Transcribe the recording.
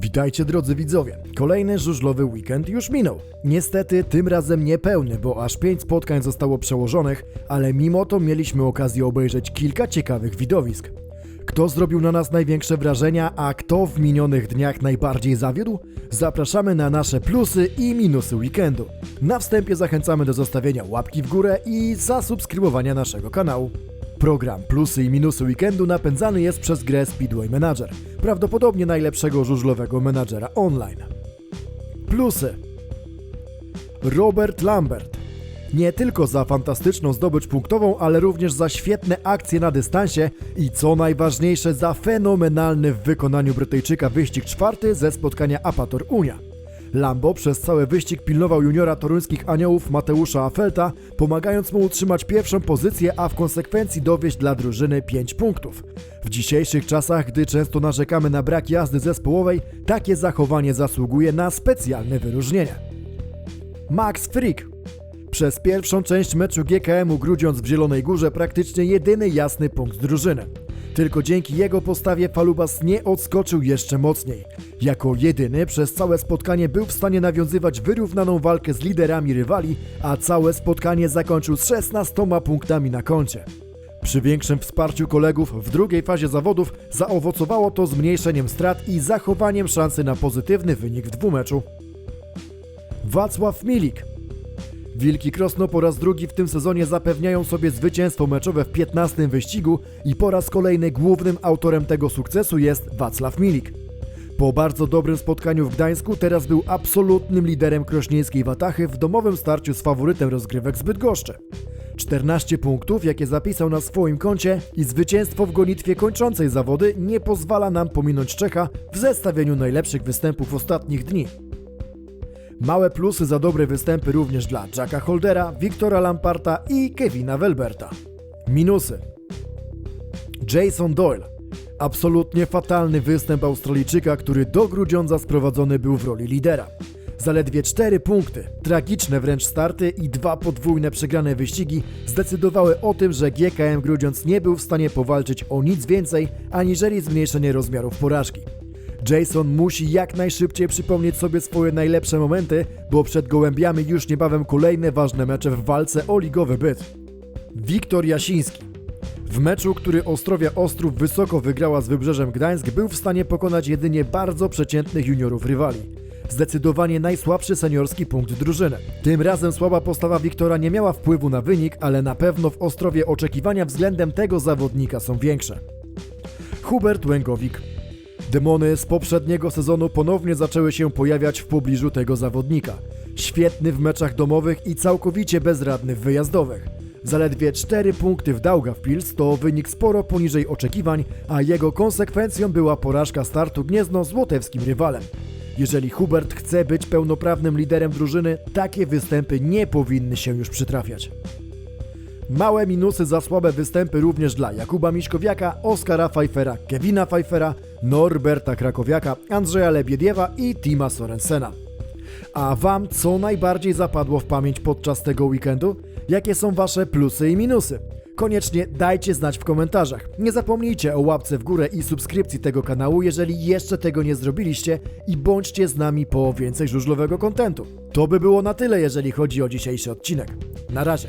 Witajcie drodzy widzowie. Kolejny żużlowy weekend już minął. Niestety tym razem niepełny, bo aż 5 spotkań zostało przełożonych, ale mimo to mieliśmy okazję obejrzeć kilka ciekawych widowisk. Kto zrobił na nas największe wrażenia, a kto w minionych dniach najbardziej zawiódł? Zapraszamy na nasze plusy i minusy weekendu. Na wstępie zachęcamy do zostawienia łapki w górę i zasubskrybowania naszego kanału. Program Plusy i Minusy Weekendu napędzany jest przez grę Speedway Manager, prawdopodobnie najlepszego żużlowego menadżera online. Plusy Robert Lambert nie tylko za fantastyczną zdobycz punktową, ale również za świetne akcje na dystansie i co najważniejsze za fenomenalny w wykonaniu Brytyjczyka wyścig czwarty ze spotkania Apator Unia. Lambo przez cały wyścig pilnował juniora toruńskich aniołów Mateusza Afelta, pomagając mu utrzymać pierwszą pozycję, a w konsekwencji dowieść dla drużyny 5 punktów. W dzisiejszych czasach, gdy często narzekamy na brak jazdy zespołowej, takie zachowanie zasługuje na specjalne wyróżnienie. Max Frick przez pierwszą część meczu GKM-u Grudziądz w Zielonej Górze praktycznie jedyny jasny punkt drużyny. Tylko dzięki jego postawie Falubas nie odskoczył jeszcze mocniej. Jako jedyny przez całe spotkanie był w stanie nawiązywać wyrównaną walkę z liderami rywali, a całe spotkanie zakończył z 16 punktami na koncie. Przy większym wsparciu kolegów w drugiej fazie zawodów zaowocowało to zmniejszeniem strat i zachowaniem szansy na pozytywny wynik w dwumeczu. Wacław Milik Wilki Krosno po raz drugi w tym sezonie zapewniają sobie zwycięstwo meczowe w 15 wyścigu i po raz kolejny głównym autorem tego sukcesu jest Wacław Milik. Po bardzo dobrym spotkaniu w Gdańsku teraz był absolutnym liderem krośnieńskiej watachy w domowym starciu z faworytem rozgrywek z Bydgoszczy. 14 punktów, jakie zapisał na swoim koncie i zwycięstwo w gonitwie kończącej zawody nie pozwala nam pominąć Czecha w zestawieniu najlepszych występów ostatnich dni. Małe plusy za dobre występy również dla Jacka Holdera, Wiktora Lamparta i Kevina Welberta. Minusy. Jason Doyle. Absolutnie fatalny występ Australijczyka, który do Grudziądza sprowadzony był w roli lidera. Zaledwie 4 punkty, tragiczne wręcz starty i dwa podwójne przegrane wyścigi zdecydowały o tym, że GKM Grudziądz nie był w stanie powalczyć o nic więcej aniżeli zmniejszenie rozmiarów porażki. Jason musi jak najszybciej przypomnieć sobie swoje najlepsze momenty, bo przed gołębiami już niebawem kolejne ważne mecze w walce o ligowy byt. Wiktor Jasiński. W meczu, który Ostrowia Ostrów wysoko wygrała z Wybrzeżem Gdańsk, był w stanie pokonać jedynie bardzo przeciętnych juniorów rywali. Zdecydowanie najsłabszy seniorski punkt drużyny. Tym razem słaba postawa Wiktora nie miała wpływu na wynik, ale na pewno w Ostrowie oczekiwania względem tego zawodnika są większe. Hubert Łęgowik Demony z poprzedniego sezonu ponownie zaczęły się pojawiać w pobliżu tego zawodnika. Świetny w meczach domowych i całkowicie bezradny w wyjazdowych. Zaledwie 4 punkty w Daugavpils to wynik sporo poniżej oczekiwań, a jego konsekwencją była porażka startu Gniezno z łotewskim rywalem. Jeżeli Hubert chce być pełnoprawnym liderem drużyny, takie występy nie powinny się już przytrafiać. Małe minusy za słabe występy również dla Jakuba Miśkowiaka, Oskara Pfeiffera, Kevina Pfeiffera, Norberta Krakowiaka, Andrzeja Lebiediewa i Tima Sorensena. A Wam co najbardziej zapadło w pamięć podczas tego weekendu? Jakie są Wasze plusy i minusy? Koniecznie dajcie znać w komentarzach. Nie zapomnijcie o łapce w górę i subskrypcji tego kanału, jeżeli jeszcze tego nie zrobiliście i bądźcie z nami po więcej żużlowego kontentu. To by było na tyle, jeżeli chodzi o dzisiejszy odcinek. Na razie.